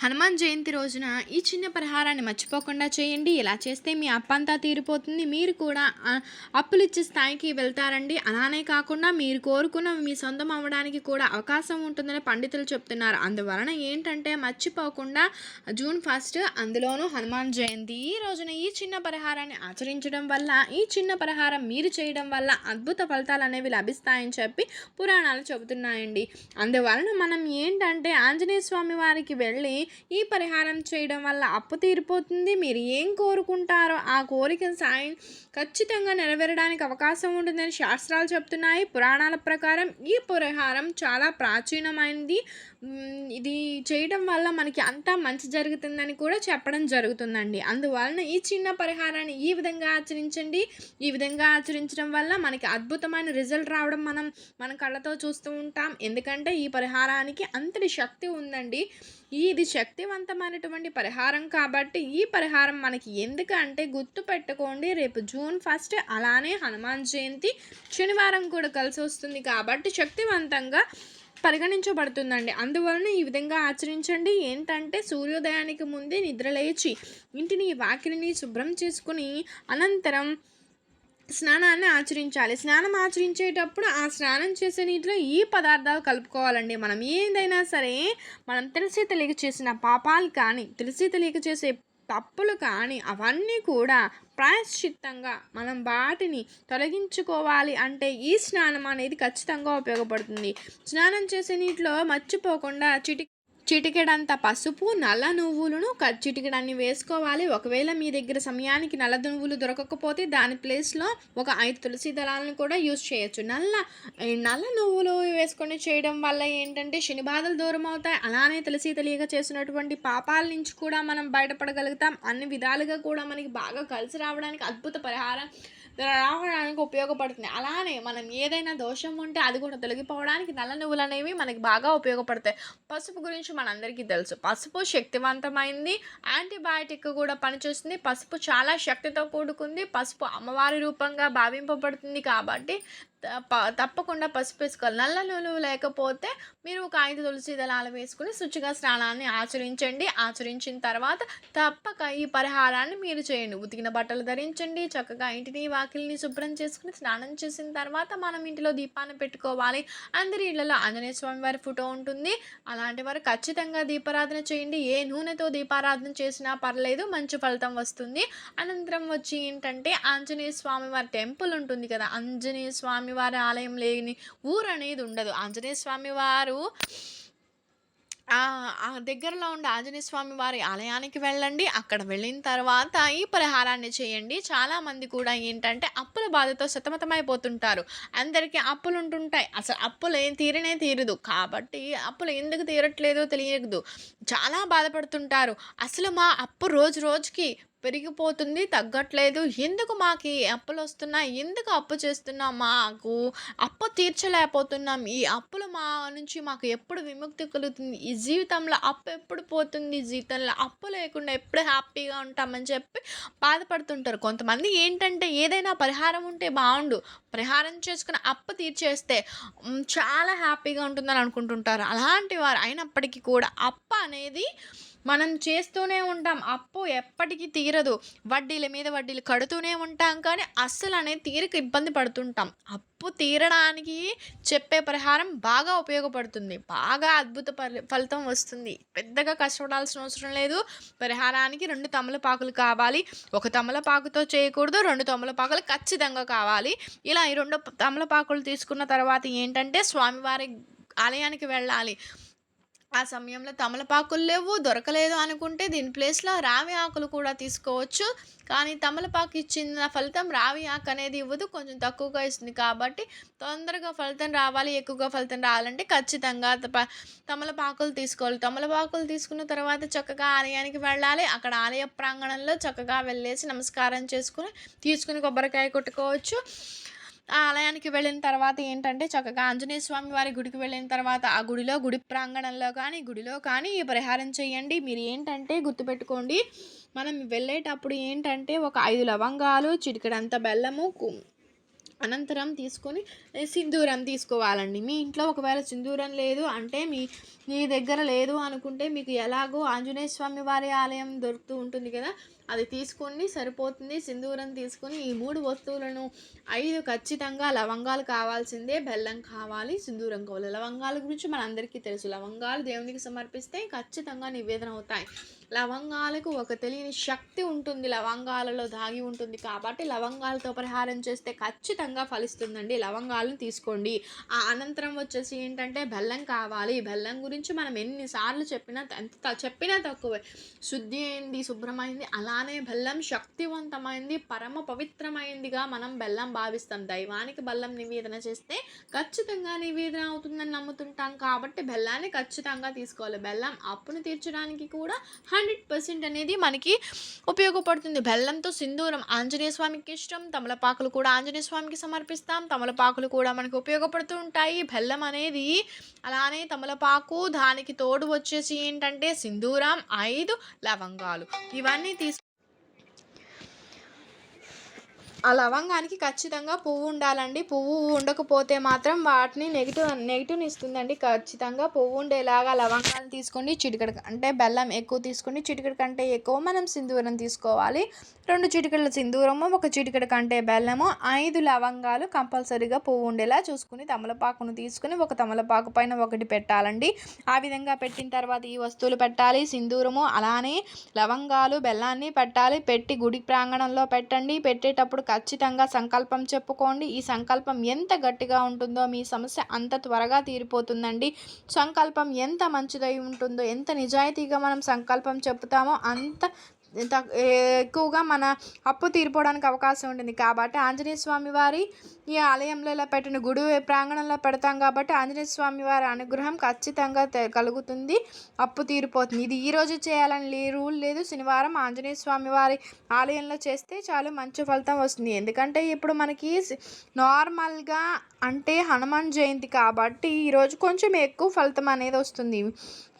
హనుమాన్ జయంతి రోజున ఈ చిన్న పరిహారాన్ని మర్చిపోకుండా చేయండి. ఇలా చేస్తే మీ అప్పంతా తీరిపోతుంది. మీరు కూడా అప్పులు ఇచ్చే స్థాయికి వెళ్తారండి. అలానే కాకుండా మీరు కోరుకున్న మీ సొంతం అవ్వడానికి కూడా అవకాశం ఉంటుందని పండితులు చెప్తున్నారు. అందువలన ఏంటంటే మర్చిపోకుండా జూన్ ఫస్ట్ అందులోనూ హనుమాన్ జయంతి ఈ రోజున ఈ చిన్న పరిహారాన్ని ఆచరించడం వల్ల ఈ చిన్న పరిహారం మీరు చేయడం వల్ల అద్భుత ఫలితాలు అనేవి లభిస్తాయని చెప్పి పురాణాలు చెబుతున్నాయండి. అందువలన మనం ఏంటంటే ఆంజనేయ స్వామి వారికి వెళ్ళి ఈ పరిహారం చేయడం వల్ల అప్పు తీరిపోతుంది. మీరు ఏం కోరుకుంటారో ఆ కోరిక సాయం ఖచ్చితంగా నెరవేరడానికి అవకాశం ఉంటుందని శాస్త్రాలు చెప్తున్నాయి. పురాణాల ప్రకారం ఈ పరిహారం చాలా ప్రాచీనమైనది ఇది చేయడం వల్ల మనకి అంతా మంచి జరుగుతుందని కూడా చెప్పడం జరుగుతుందండి. అందువలన ఈ చిన్న పరిహారాన్ని ఈ విధంగా ఆచరించండి. ఈ విధంగా ఆచరించడం వల్ల మనకి అద్భుతమైన రిజల్ట్ రావడం మనం మన కళ్ళతో చూస్తూ ఉంటాం. ఎందుకంటే ఈ పరిహారానికి అంతటి శక్తి ఉందండి. ఇది శక్తివంతమైనటువంటి పరిహారం కాబట్టి ఈ పరిహారం మనకి ఎందుకంటే గుర్తు పెట్టుకోండి రేపు జూన్ ఫస్ట్ అలానే హనుమాన్ జయంతి శనివారం కూడా కలిసి వస్తుంది కాబట్టి శక్తివంతంగా పరిగణించబడుతుందండి. అందువలన ఈ విధంగా ఆచరించండి. ఏంటంటే సూర్యోదయానికి ముందే నిద్రలేచి ఇంటిని వాకిలిని శుభ్రం చేసుకుని అనంతరం స్నానాన్ని ఆచరించాలి. స్నానం ఆచరించేటప్పుడు ఆ స్నానం చేసే నీటిలో ఈ పదార్థాలు కలుపుకోవాలండి మనం. ఏదైనా సరే మనం తెలిసి తెలియక చేసిన పాపాలు కానీ తెలిసి తెలియక చేసే తప్పులు కానీ అవన్నీ కూడా ప్రాయశ్చిత్తంగా మనం వాటిని తొలగించుకోవాలి అంటే ఈ స్నానం అనేది ఖచ్చితంగా ఉపయోగపడుతుంది. స్నానం చేసే నీటిలో మర్చిపోకుండా చిటి చిటికెడంత పసుపు నల్ల నువ్వులను క- వేసుకోవాలి. ఒకవేళ మీ దగ్గర సమయానికి నల్ల నువ్వులు దొరకకపోతే దాని ప్లేస్లో ఒక ఐదు తులసి దళాలను కూడా యూజ్ చేయొచ్చు. నల్ల నల్ల నువ్వులు వేసుకొని చేయడం వల్ల ఏంటంటే శని బాధలు దూరం అవుతాయి. అలానే తులసి తెలియక చేసినటువంటి పాపాల నుంచి కూడా మనం బయటపడగలుగుతాం. అన్ని విధాలుగా కూడా మనకి బాగా కలిసి రావడానికి అద్భుత పరిహారం రావడానికి ఉపయోగపడుతుంది. అలానే మనం ఏదైనా దోషం ఉంటే అది కూడా తొలగిపోవడానికి నల్ల నువ్వులు అనేవి మనకి బాగా ఉపయోగపడతాయి. పసుపు గురించి మనందరికీ తెలుసు. పసుపు శక్తివంతమైంది యాంటీబయాటిక్ కూడా పనిచేస్తుంది. పసుపు చాలా శక్తితో కూడుకుంది. పసుపు అమ్మవారి రూపంగా భావింపబడుతుంది కాబట్టి తప్పకుండా పసుపు వేసుకోవాలి. నల్ల నూనె లేకపోతే మీరు ఒక ఐదు తులసి దళాలు వేసుకుని శుచిగా స్నానాన్ని ఆచరించండి. ఆచరించిన తర్వాత తప్పక ఈ పరిహారాన్ని మీరు చేయండి. ఉతికిన బట్టలు ధరించండి. చక్కగా ఇంటిని వాకిల్ని శుభ్రం చేసుకుని స్నానం చేసిన తర్వాత మనం ఇంటిలో దీపాన్ని పెట్టుకోవాలి. అందరి ఇళ్ళలో ఆంజనేయ స్వామి వారి ఫోటో ఉంటుంది. అలాంటి వారు ఖచ్చితంగా దీపారాధన చేయండి. ఏ నూనెతో దీపారాధన చేసినా పర్లేదు మంచి ఫలితం వస్తుంది. అనంతరం వచ్చి ఏంటంటే ఆంజనేయ స్వామి వారి టెంపుల్ ఉంటుంది కదా ఆంజనేయ స్వామి వారి ఆలయం లేని ఊరు అనేది ఉండదు. ఆంజనేయ స్వామి వారు ఆ ఆ దగ్గరలో ఉండే ఆంజనేయ స్వామి వారి ఆలయానికి వెళ్ళండి. అక్కడ వెళ్ళిన తర్వాత ఈ పరిహారాన్ని చేయండి. చాలామంది కూడా ఏంటంటే అప్పుల బాధతో సతమతమైపోతుంటారు. అందరికీ అప్పులు ఉంటుంటాయి. అసలు అప్పులు ఏం తీరనే తీరదు. కాబట్టి అప్పులు ఎందుకు తీరట్లేదో తెలియదు. చాలా బాధపడుతుంటారు. అసలు మా అప్పు రోజు రోజుకి పెరిగిపోతుంది తగ్గట్లేదు. ఎందుకు మాకు అప్పులు వస్తున్నాయి? ఎందుకు అప్పు చేస్తున్నాం మాకు? అప్పు తీర్చలేకపోతున్నాం. ఈ అప్పులు మా నుంచి మాకు ఎప్పుడు విముక్తి కలుగుతుంది? ఈ జీవితంలో అప్పు ఎప్పుడు పోతుంది? జీవితంలో అప్పు లేకుండా ఎప్పుడు హ్యాపీగా ఉంటామని చెప్పి బాధపడుతుంటారు కొంతమంది. ఏంటంటే ఏదైనా పరిహారం ఉంటే బాగుండు పరిహారం చేసుకుని అప్పు తీర్చేస్తే చాలా హ్యాపీగా ఉంటుందని అనుకుంటుంటారు. అలాంటి వారు అయినప్పటికీ కూడా అప్పు అనేది మనం చేస్తూనే ఉంటాం. అప్పు ఎప్పటికీ తీరదు. వడ్డీల మీద వడ్డీలు కడుతూనే ఉంటాం. కానీ అస్సలు అనేది తీరిక ఇబ్బంది పడుతుంటాం. అప్పు తీరడానికి చెప్పే పరిహారం బాగా ఉపయోగపడుతుంది. బాగా అద్భుత ఫలితం వస్తుంది. పెద్దగా కష్టపడాల్సిన అవసరం లేదు. పరిహారానికి రెండు తమలపాకులు కావాలి. ఒక తమలపాకుతో చేయకూడదు. రెండు తమలపాకులు ఖచ్చితంగా కావాలి. ఇలా ఈ రెండు తమలపాకులు తీసుకున్న తర్వాత ఏంటంటే స్వామివారి ఆలయానికి వెళ్ళాలి. ఆ సమయంలో తమలపాకులు లేవు దొరకలేదు అనుకుంటే దీని ప్లేస్లో రావి ఆకులు కూడా తీసుకోవచ్చు. కానీ తమలపాకు ఇచ్చిన ఫలితం రావి ఆకు అనేది ఇవ్వదు కొంచెం తక్కువగా ఇస్తుంది కాబట్టి తొందరగా ఫలితం రావాలి ఎక్కువగా ఫలితం రావాలంటే ఖచ్చితంగా తమలపాకులు తీసుకోవాలి. తమలపాకులు తీసుకున్న తర్వాత చక్కగా ఆలయానికి వెళ్ళాలి. అక్కడ ఆలయ ప్రాంగణంలో చక్కగా వెళ్ళేసి నమస్కారం చేసుకుని తీసుకుని కొబ్బరికాయ కొట్టుకోవచ్చు. ఆ ఆలయానికి వెళ్ళిన తర్వాత ఏంటంటే చక్కగా ఆంజనేయ స్వామి వారి గుడికి వెళ్ళిన తర్వాత ఆ గుడిలో గుడి ప్రాంగణంలో కానీ గుడిలో కానీ ఈ పరిహారం చేయండి. మీరు ఏంటంటే గుర్తుపెట్టుకోండి మనం వెళ్ళేటప్పుడు ఏంటంటే ఒక ఐదు లవంగాలు చిటికడంత బెల్లము అనంతరం తీసుకొని సింధూరం తీసుకోవాలండి. మీ ఇంట్లో ఒకవేళ సింధూరం లేదు అంటే మీ మీ దగ్గర లేదు అనుకుంటే మీకు ఎలాగో ఆంజనేయ స్వామి వారి ఆలయం దొరుకుతూ ఉంటుంది కదా అది తీసుకుని సరిపోతుంది. సింధూరం తీసుకొని ఈ మూడు వస్తువులను ఐదు ఖచ్చితంగా లవంగాలు కావాల్సిందే బెల్లం కావాలి సింధూరం కావాలి. లవంగాల గురించి మనందరికీ తెలుసు. లవంగాలు దేవునికి సమర్పిస్తే ఖచ్చితంగా నివేదన అవుతాయి. లవంగాలకు ఒక తెలియని శక్తి ఉంటుంది. లవంగాలలో దాగి ఉంటుంది కాబట్టి లవంగాలతో పరిహారం చేస్తే ఖచ్చితంగా ఫలిస్తుందండి. లవంగాలను తీసుకోండి. ఆ అనంతరం వచ్చేసి ఏంటంటే బెల్లం కావాలి. బెల్లం గురించి మనం ఎన్నిసార్లు చెప్పినా ఎంత చెప్పినా తక్కువే. శుద్ధి అయింది శుభ్రమైంది అలా కానే బెల్లం శక్తివంతమైంది పరమ పవిత్రమైందిగా మనం బెల్లం భావిస్తాం. దైవానికి బెల్లం నివేదన చేస్తే ఖచ్చితంగా నివేదన అవుతుందని నమ్ముతుంటాం. కాబట్టి బెల్లాన్ని ఖచ్చితంగా తీసుకోవాలి. బెల్లం అప్పును తీర్చడానికి కూడా హండ్రెడ్ పర్సెంట్ అనేది మనకి ఉపయోగపడుతుంది. బెల్లంతో సింధూరం ఆంజనేయ స్వామికి ఇష్టం. తమలపాకులు కూడా ఆంజనేయ స్వామికి సమర్పిస్తాం. తమలపాకులు కూడా మనకు ఉపయోగపడుతూ ఉంటాయి. బెల్లం అనేది అలానే తమలపాకు దానికి తోడు వచ్చేసి ఏంటంటే సింధూరం ఐదు లవంగాలు. ఇవన్నీ తీసు ఆ లవంగానికి ఖచ్చితంగా పువ్వు ఉండాలండి. పువ్వు ఉండకపోతే మాత్రం వాటిని నెగిటివ్ నెగిటివ్ని ఇస్తుందండి. ఖచ్చితంగా పువ్వు ఉండేలాగా లవంగాలు తీసుకోండి. చిటికడ అంటే బెల్లం ఎక్కువ తీసుకోండి. చిటికడ కంటే ఎక్కువ మనం సింధూరం తీసుకోవాలి. రెండు చిటికడల సింధూరము ఒక చిటికడ కంటే బెల్లము ఐదు లవంగాలు కంపల్సరీగా పువ్వు ఉండేలా చూసుకుని తమలపాకును తీసుకుని ఒక తమలపాకు పైన ఒకటి పెట్టాలండి. ఆ విధంగా పెట్టిన తర్వాత ఈ వస్తువులు పెట్టాలి. సింధూరము అలానే లవంగాలు బెల్లాన్ని పెట్టాలి. పెట్టి గుడి ప్రాంగణంలో పెట్టండి. పెట్టేటప్పుడు ఖచ్చితంగా సంకల్పం చెప్పుకోండి. ఈ సంకల్పం ఎంత గట్టిగా ఉంటుందో మీ సమస్య అంత త్వరగా తీరిపోతుందండి. సంకల్పం ఎంత మంచిదై ఉంటుందో ఎంత నిజాయితీగా మనం సంకల్పం చెప్తామో అంత ఎక్కువగా మన అప్పు తీరిపోవడానికి అవకాశం ఉంటుంది. కాబట్టి ఆంజనేయ స్వామి వారి ఈ ఆలయంలో ఇలా పెట్టిన గుడి ప్రాంగణంలో పెడతాం కాబట్టి ఆంజనేయ స్వామి వారి అనుగ్రహం ఖచ్చితంగా కలుగుతుంది. అప్పు తీరిపోతుంది. ఇది ఈరోజు చేయాలని రూల్ లేదు. శనివారం ఆంజనేయ స్వామి వారి ఆలయంలో చేస్తే చాలు మంచి ఫలితం వస్తుంది. ఎందుకంటే ఇప్పుడు మనకి నార్మల్గా అంటే హనుమాన్ జయంతి కాబట్టి ఈరోజు కొంచెం ఎక్కువ ఫలితం అనేది వస్తుంది.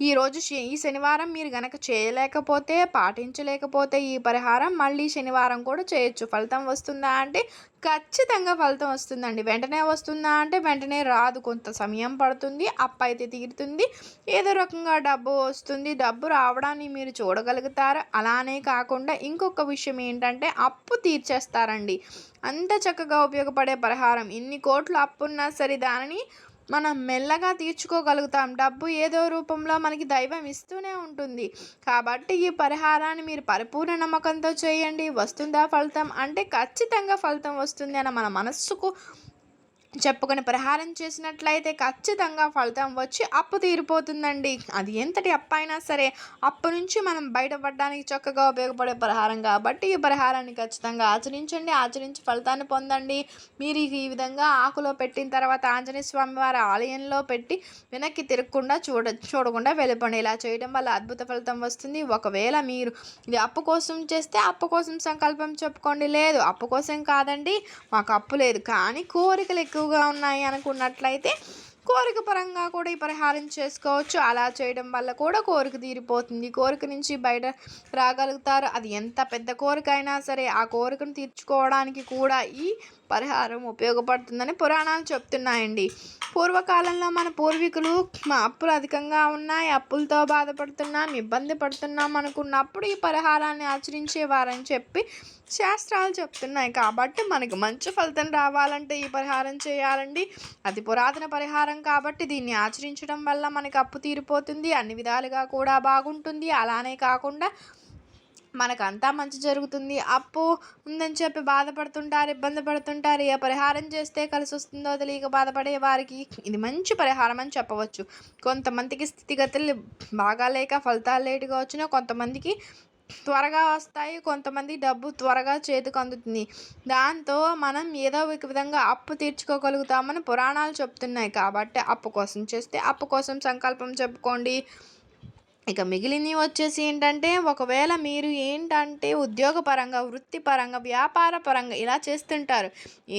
ఈరోజు ఈ శనివారం మీరు గనక చేయలేకపోతే పాటించలేకపోతే ఈ పరిహారం మళ్ళీ శనివారం కూడా చేయొచ్చు. ఫలితం వస్తుందా అంటే ఖచ్చితంగా ఫలితం వస్తుందండి. వెంటనే వస్తుందా అంటే వెంటనే రాదు. కొంత సమయం పడుతుంది అప్పు అయితే తీరుతుంది. ఏదో రకంగా డబ్బు వస్తుంది. డబ్బు రావడాన్ని మీరు చూడగలుగుతారు? అలానే కాకుండా ఇంకొక విషయం ఏంటంటే అప్పు తీర్చేస్తారండి. అంత చక్కగా ఉపయోగపడే పరిహారం. ఇన్ని కోట్లు అప్పు ఉన్నా సరే దానిని మనం మెల్లగా తీర్చుకోగలుగుతాం. డబ్బు ఏదో రూపంలో మనకి దైవం ఇస్తూనే ఉంటుంది. కాబట్టి ఈ పరిహారాన్ని మీరు పరిపూర్ణ నమ్మకంతో చేయండి. వస్తుందా ఫలితం? అంటే ఖచ్చితంగా ఫలితం వస్తుంది అని మన మనస్సుకు చెప్పుకొని పరిహారం చేసినట్లయితే ఖచ్చితంగా ఫలితం వచ్చి అప్పు తీరిపోతుందండి. అది ఎంతటి అప్పు అయినా సరే అప్పు నుంచి మనం బయటపడడానికి చక్కగా ఉపయోగపడే పరిహారం కాబట్టి ఈ పరిహారాన్ని ఖచ్చితంగా ఆచరించండి. ఆచరించి ఫలితాన్ని పొందండి. మీరు ఈ విధంగా ఆకులో పెట్టిన తర్వాత ఆంజనేయ స్వామి వారి ఆలయంలో పెట్టి వెనక్కి తిరగకుండా చూడ చూడకుండా వెళ్ళిపోండి. ఇలా చేయడం వల్ల అద్భుత ఫలితం వస్తుంది. ఒకవేళ మీరు ఇది అప్పు కోసం చేస్తే అప్పు కోసం సంకల్పం చెప్పుకోండి. లేదు అప్పు కోసం కాదండి మాకు అప్పు లేదు. కానీ కోరికలు ఎక్కువ ఎక్కువగా ఉన్నాయి అనుకున్నట్లయితే కోరిక పరంగా కూడా ఈ పరిహారం చేసుకోవచ్చు. అలా చేయడం వల్ల కూడా కోరిక తీరిపోతుంది. కోరిక నుంచి బయట రాగలుగుతారు. అది ఎంత పెద్ద కోరిక అయినా సరే ఆ కోరికను తీర్చుకోవడానికి కూడా ఈ పరిహారం ఉపయోగపడుతుందని పురాణాలు చెప్తున్నాయండి. పూర్వకాలంలో మన పూర్వీకులు మా అప్పులు అధికంగా ఉన్నాయి. అప్పులతో బాధపడుతున్నాం ఇబ్బంది పడుతున్నాం అనుకున్నప్పుడు ఈ పరిహారాన్ని ఆచరించేవారని చెప్పి శాస్త్రాలు చెప్తున్నాయి. కాబట్టి మనకు మంచి ఫలితం రావాలంటే ఈ పరిహారం చేయాలండి. అది పురాతన పరిహారం కాబట్టి దీన్ని ఆచరించడం వల్ల మనకి అప్పు తీరిపోతుంది. అన్ని విధాలుగా కూడా బాగుంటుంది. అలానే కాకుండా మనకంతా మంచి జరుగుతుంది. అప్పు ఉందని చెప్పి బాధపడుతుంటారు ఇబ్బంది పడుతుంటారు. ఏ పరిహారం చేస్తే కలిసి వస్తుందో తెలియక బాధపడే వారికి ఇది మంచి పరిహారం అని చెప్పవచ్చు. కొంతమందికి స్థితిగతులు బాగా లేక ఫలితాలు లేటుగా వచ్చినా కొంతమందికి త్వరగా వస్తాయి కొంతమంది డబ్బు త్వరగా చేతికి అందుతుంది. దాంతో మనం ఏదో ఒక విధంగా అప్పు తీర్చుకోగలుగుతామని పురాణాలు చెప్తున్నాయి. కాబట్టి అప్పు కోసం చేస్తే అప్పు కోసం సంకల్పం చెప్పుకోండి. ఇక మిగిలినవి వచ్చేసి ఏంటంటే ఒకవేళ మీరు ఏంటంటే ఉద్యోగపరంగా వృత్తిపరంగా వ్యాపార పరంగా ఇలా చేస్తుంటారు.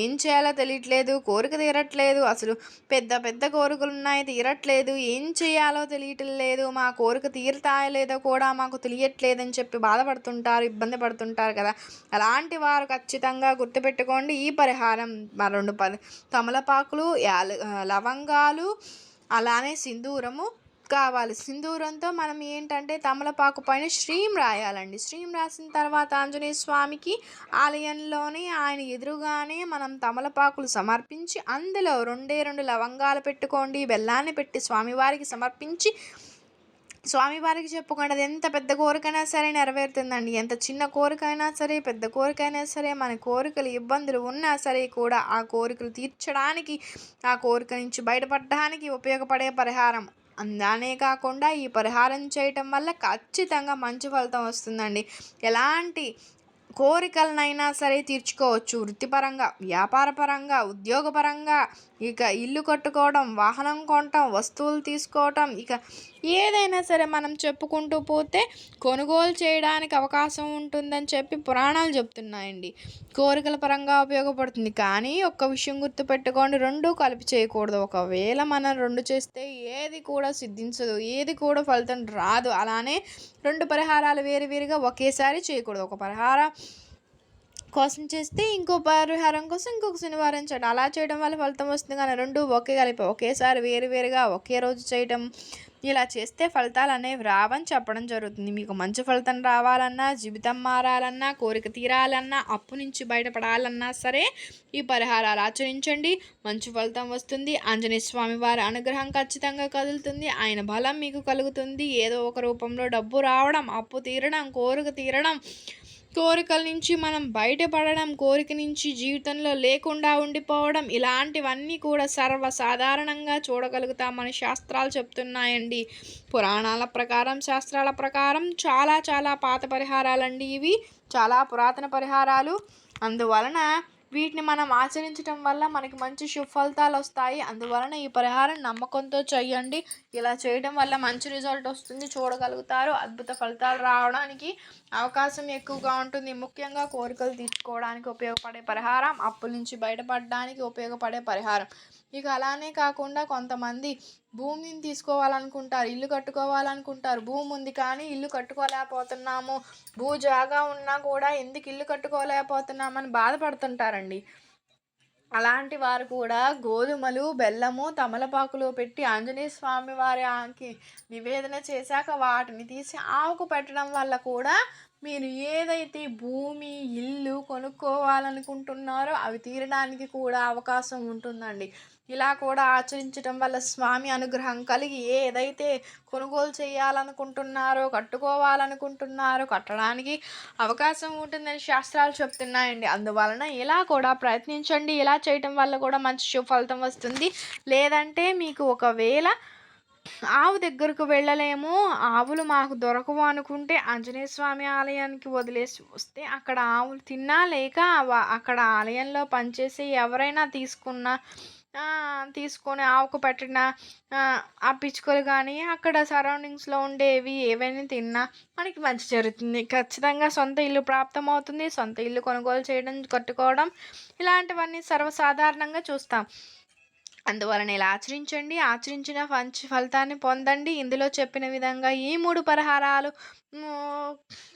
ఏం చేయాలో తెలియట్లేదు కోరిక తీరట్లేదు అసలు పెద్ద పెద్ద కోరికలు ఉన్నాయి తీరట్లేదు ఏం చేయాలో తెలియటం లేదు మా కోరిక తీరుతాయో లేదో కూడా మాకు తెలియట్లేదని చెప్పి బాధపడుతుంటారు ఇబ్బంది పడుతుంటారు కదా. అలాంటి వారు ఖచ్చితంగా గుర్తుపెట్టుకోండి ఈ పరిహారం మా రెండు పది తమలపాకులు యాల లవంగాలు అలానే సింధూరము కావాలి. సింధూరంతో మనం ఏంటంటే తమలపాకు పైన శ్రీం రాయాలండి. శ్రీం రాసిన తర్వాత ఆంజనేయ స్వామికి ఆలయంలోనే ఆయన ఎదురుగానే మనం తమలపాకులు సమర్పించి అందులో రెండే రెండు లవంగాలు పెట్టుకోండి బెల్లాన్ని పెట్టి స్వామివారికి సమర్పించి స్వామివారికి చెప్పుకోండి. అది ఎంత పెద్ద కోరికైనా సరే నెరవేరుతుందండి. ఎంత చిన్న కోరికైనా సరే పెద్ద కోరికైనా సరే మన కోరికలు ఇబ్బందులు ఉన్నా సరే కూడా ఆ కోరికలు తీర్చడానికి ఆ కోరిక నుంచి బయటపడడానికి ఉపయోగపడే పరిహారం. అందానే కాకుండా ఈ పరిహారం చేయటం వల్ల ఖచ్చితంగా మంచి ఫలితం వస్తుందండి. ఎలాంటి కోరికలనైనా సరే తీర్చుకోవచ్చు. వృత్తిపరంగా వ్యాపారపరంగా ఉద్యోగపరంగా ఇక ఇల్లు కట్టుకోవడం వాహనం కొనటం వస్తువులు తీసుకోవటం ఇక ఏదైనా సరే మనం చెప్పుకుంటూ పోతే కొనుగోలు చేయడానికి అవకాశం ఉంటుందని చెప్పి పురాణాలు చెప్తున్నాయండి. కోరికల పరంగా ఉపయోగపడుతుంది. కానీ ఒక్క విషయం గుర్తుపెట్టుకోండి. రెండు కలిపి చేయకూడదు. ఒకవేళ మనం రెండు చేస్తే ఏది కూడా సిద్ధించదు. ఏది కూడా ఫలితం రాదు. అలానే రెండు పరిహారాలు వేరువేరుగా ఒకేసారి చేయకూడదు. ఒక పరిహారం కోసం చేస్తే ఇంకో పరిహారం కోసం ఇంకొక శనివారం చేయడం. అలా చేయడం వల్ల ఫలితం వస్తుంది కానీ రెండు ఒకే కలిపి ఒకేసారి వేరువేరుగా ఒకే రోజు చేయడం ఇలా చేస్తే ఫలితాలు అనేవి రావని చెప్పడం జరుగుతుంది. మీకు మంచి ఫలితం రావాలన్నా జీవితం మారాలన్నా కోరిక తీరాలన్నా అప్పు నుంచి బయటపడాలన్నా సరే ఈ పరిహారాలు ఆచరించండి. మంచి ఫలితం వస్తుంది. ఆంజనేయ స్వామి వారి అనుగ్రహం ఖచ్చితంగా కదులుతుంది. ఆయన బలం మీకు కలుగుతుంది. ఏదో ఒక రూపంలో డబ్బు రావడం అప్పు తీరడం కోరిక తీరడం కోరికల నుంచి మనం బయటపడడం కోరిక నుంచి జీవితంలో లేకుండా ఉండిపోవడం ఇలాంటివన్నీ కూడా సర్వసాధారణంగా చూడగలుగుతామని శాస్త్రాలు చెప్తున్నాయండి. పురాణాల ప్రకారం శాస్త్రాల ప్రకారం చాలా చాలా పాత పరిహారాలండి ఇవి. చాలా పురాతన పరిహారాలు. అందువలన వీటిని మనం ఆచరించడం వల్ల మనకి మంచి సుఫలితాలు వస్తాయి. అందువలన ఈ పరిహారం నమ్మకంతో చేయండి ఇలా చేయడం వల్ల మంచి రిజల్ట్ వస్తుంది. చూడగలుగుతారు. అద్భుత ఫలితాలు రావడానికి అవకాశం ఎక్కువగా ఉంటుంది. ముఖ్యంగా కోరికలు తీర్చుకోవడానికి ఉపయోగపడే పరిహారం అప్పుల నుంచి బయటపడడానికి ఉపయోగపడే పరిహారం. ఇక అలానే కాకుండా కొంతమంది భూమిని తీసుకోవాలనుకుంటారు ఇల్లు కట్టుకోవాలనుకుంటారు. భూమి ఉంది కానీ ఇల్లు కట్టుకోలేకపోతున్నాము. భూ జాగా ఉన్నా కూడా ఎందుకు ఇల్లు కట్టుకోలేకపోతున్నామని బాధపడుతుంటారండి. అలాంటి వారు కూడా గోధుమలు బెల్లము తమలపాకులు పెట్టి ఆంజనేయ స్వామి వారికి నివేదన చేశాక వాటిని తీసి ఆవుకు పెట్టడం వల్ల కూడా మీరు ఏదైతే భూమి ఇల్లు కొనుక్కోవాలనుకుంటున్నారో అవి తీరడానికి కూడా అవకాశం ఉంటుందండి. ఇలా కూడా ఆచరించడం వల్ల స్వామి అనుగ్రహం కలిగి ఏదైతే కొనుగోలు చేయాలనుకుంటున్నారో కట్టుకోవాలనుకుంటున్నారో కట్టడానికి అవకాశం ఉంటుందని శాస్త్రాలు చెప్తున్నాయండి. అందువలన ఇలా కూడా ప్రయత్నించండి. ఇలా చేయటం వల్ల కూడా మంచి సుఫలితం వస్తుంది. లేదంటే మీకు ఒకవేళ ఆవు దగ్గరకు వెళ్ళలేము ఆవులు మాకు దొరకవు అనుకుంటే ఆంజనేయ స్వామి ఆలయానికి వదిలేసి వస్తే అక్కడ ఆవులు తిన్నా లేక అక్కడ ఆలయంలో పనిచేసి ఎవరైనా తీసుకున్నా తీసుకొని ఆవుకు పెట్టిన ఆ పిచ్చుకలు కానీ అక్కడ సరౌండింగ్స్లో ఉండేవి ఏవైనా తిన్నా మనకి మంచి జరుగుతుంది. ఖచ్చితంగా సొంత ఇల్లు ప్రాప్తం అవుతుంది. సొంత ఇల్లు కొనుగోలు చేయడం కట్టుకోవడం ఇలాంటివన్నీ సర్వసాధారణంగా చూస్తాం. అందువలన ఇలా ఆచరించండి ఆచరించిన మంచి ఫలితాన్ని పొందండి. ఇందులో చెప్పిన విధంగా ఈ మూడు పరిహారాలు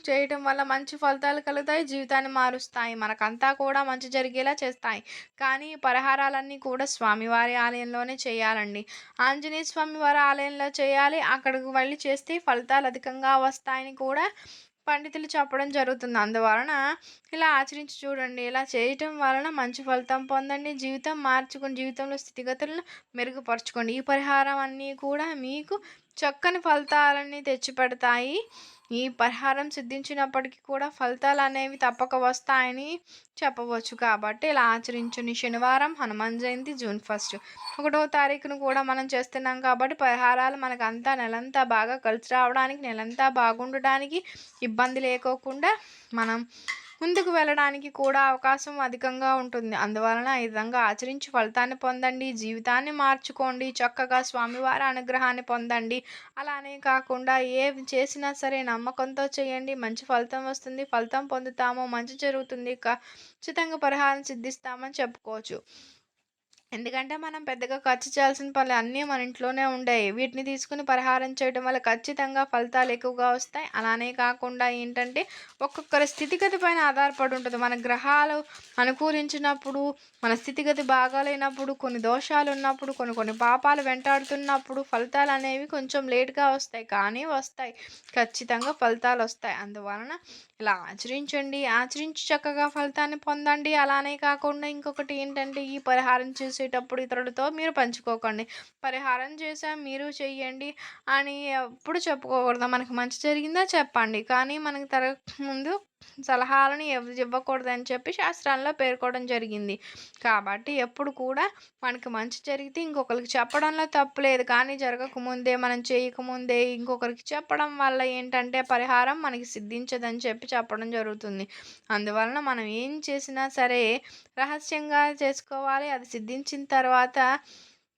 చేయటం వల్ల మంచి ఫలితాలు కలుగుతాయి జీవితాన్ని మారుస్తాయి. మనకంతా కూడా మంచి జరిగేలా చేస్తాయి. కానీ ఈ పరిహారాలన్నీ కూడా స్వామివారి ఆలయంలోనే చేయాలండి. ఆంజనేయ స్వామి వారి ఆలయంలో చేయాలి. అక్కడికి వెళ్ళి చేస్తే ఫలితాలు అధికంగా వస్తాయని కూడా పండితులు చెప్పడం జరుగుతుంది. అందువలన ఇలా ఆచరించి చూడండి. ఇలా చేయటం వలన మంచి ఫలితం పొందండి. జీవితం మార్చుకుని జీవితంలో స్థితిగతులను మెరుగుపరచుకోండి. ఈ పరిహారం అన్నీ కూడా మీకు చక్కని ఫలితాలన్నీ తెచ్చిపెడతాయి. ఈ పరిహారం సిద్ధించినప్పటికీ కూడా ఫలితాలు అనేవి తప్పక వస్తాయని చెప్పవచ్చు. కాబట్టి ఇలా ఆచరించుని శనివారం హనుమాన్ జయంతి జూన్ ఫస్ట్. ఒకటో తారీఖును కూడా మనం చేస్తున్నాం కాబట్టి పరిహారాలు మనకు అంతా నెలంతా బాగా కలిసి రావడానికి నెలంతా బాగుండడానికి ఇబ్బంది లేకోకుండా మనం ముందుకు వెళ్ళడానికి కూడా అవకాశం అధికంగా ఉంటుంది. అందువలన ఈ విధంగా ఆచరించి ఫలితాన్ని పొందండి. జీవితాన్ని మార్చుకోండి. చక్కగా స్వామివారి అనుగ్రహాన్ని పొందండి. అలానే కాకుండా ఏ చేసినా సరే నమ్మకంతో చేయండి. మంచి ఫలితం వస్తుంది. ఫలితం పొందుతాము. మంచి జరుగుతుంది. ఖచ్చితంగా పరిహారం సిద్ధిస్తామని చెప్పుకోవచ్చు. ఎందుకంటే మనం పెద్దగా ఖర్చు చేయాల్సిన పనులు అన్నీ మన ఇంట్లోనే ఉండేవి వీటిని తీసుకుని పరిహారం చేయడం వల్ల ఖచ్చితంగా ఫలితాలు ఎక్కువగా వస్తాయి. అలానే కాకుండా ఏంటంటే ఒక్కొక్కరి స్థితిగతి పైన ఆధారపడి ఉంటుంది. మన గ్రహాలు అనుకూలించినప్పుడు మన స్థితిగతి బాగాలేనప్పుడు కొన్ని దోషాలు ఉన్నప్పుడు కొన్ని కొన్ని పాపాలు వెంటాడుతున్నప్పుడు ఫలితాలు అనేవి కొంచెం లేట్గా వస్తాయి. కానీ వస్తాయి. ఖచ్చితంగా ఫలితాలు వస్తాయి. అందువలన ఇలా ఆచరించండి. ఆచరించి చక్కగా ఫలితాన్ని పొందండి. అలానే కాకుండా ఇంకొకటి ఏంటంటే ఈ పరిహారం చేసేటప్పుడు ఇతరులతో మీరు పంచుకోకండి. పరిహారం చేసాం మీరు చెయ్యండి అని ఎప్పుడు చెప్పుకోకూడదు. మనకి మంచి జరిగిందా చెప్పండి. కానీ మనకు తర ముందు సలహాలను ఇవ్వకూడదని చెప్పి శాస్త్రాల్లో పేర్కోవడం జరిగింది. కాబట్టి ఎప్పుడు కూడా మనకి మంచి జరిగితే ఇంకొకరికి చెప్పడంలో తప్పు లేదు. కానీ జరగకముందే మనం చేయకముందే ఇంకొకరికి చెప్పడం వల్ల ఏంటంటే పరిహారం మనకి సిద్ధించదని చెప్పి చెప్పడం జరుగుతుంది. అందువలన మనం ఏం చేసినా సరే రహస్యంగా చేసుకోవాలి. అది సిద్ధించిన తర్వాత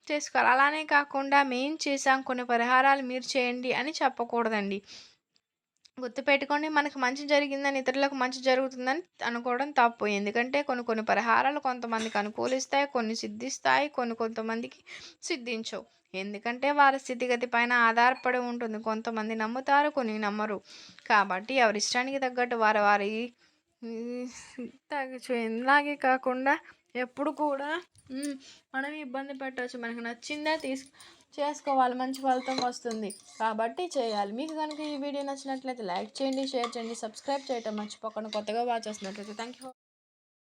చేసుకోవాలి. అలానే కాకుండా మేం చేసాం కొన్ని పరిహారాలు మీరు చేయండి అని చెప్పకూడదండి. గుర్తుపెట్టుకోండి మనకు మంచి జరిగిందని ఇతరులకు మంచి జరుగుతుందని అనుకోవడం తప్పు. ఎందుకంటే కొన్ని కొన్ని పరిహారాలు కొంతమందికి అనుకూలిస్తాయి కొన్ని సిద్ధిస్తాయి కొన్ని కొంతమందికి సిద్ధించవు. ఎందుకంటే వారి స్థితిగతి పైన ఆధారపడి ఉంటుంది. కొంతమంది నమ్ముతారు కొన్ని నమ్మరు. కాబట్టి ఎవరి ఇష్టానికి తగ్గట్టు వారి వారి తగ్గ ఇలాగే కాకుండా ఎప్పుడు కూడా మనం ఇబ్బంది పెట్టవచ్చు మనకు నచ్చిందే తీసు చేసుకోవాలి మంచి ఫలితం వస్తుంది. కాబట్టి చేయాలి. మీకు కనుక ఈ వీడియో నచ్చినట్లయితే లైక్ చేయండి షేర్ చేయండి సబ్స్క్రైబ్ చేయటం మర్చిపోకుండా కొత్తగా వాచ్ చేస్తున్నట్లయితే థ్యాంక్ యూ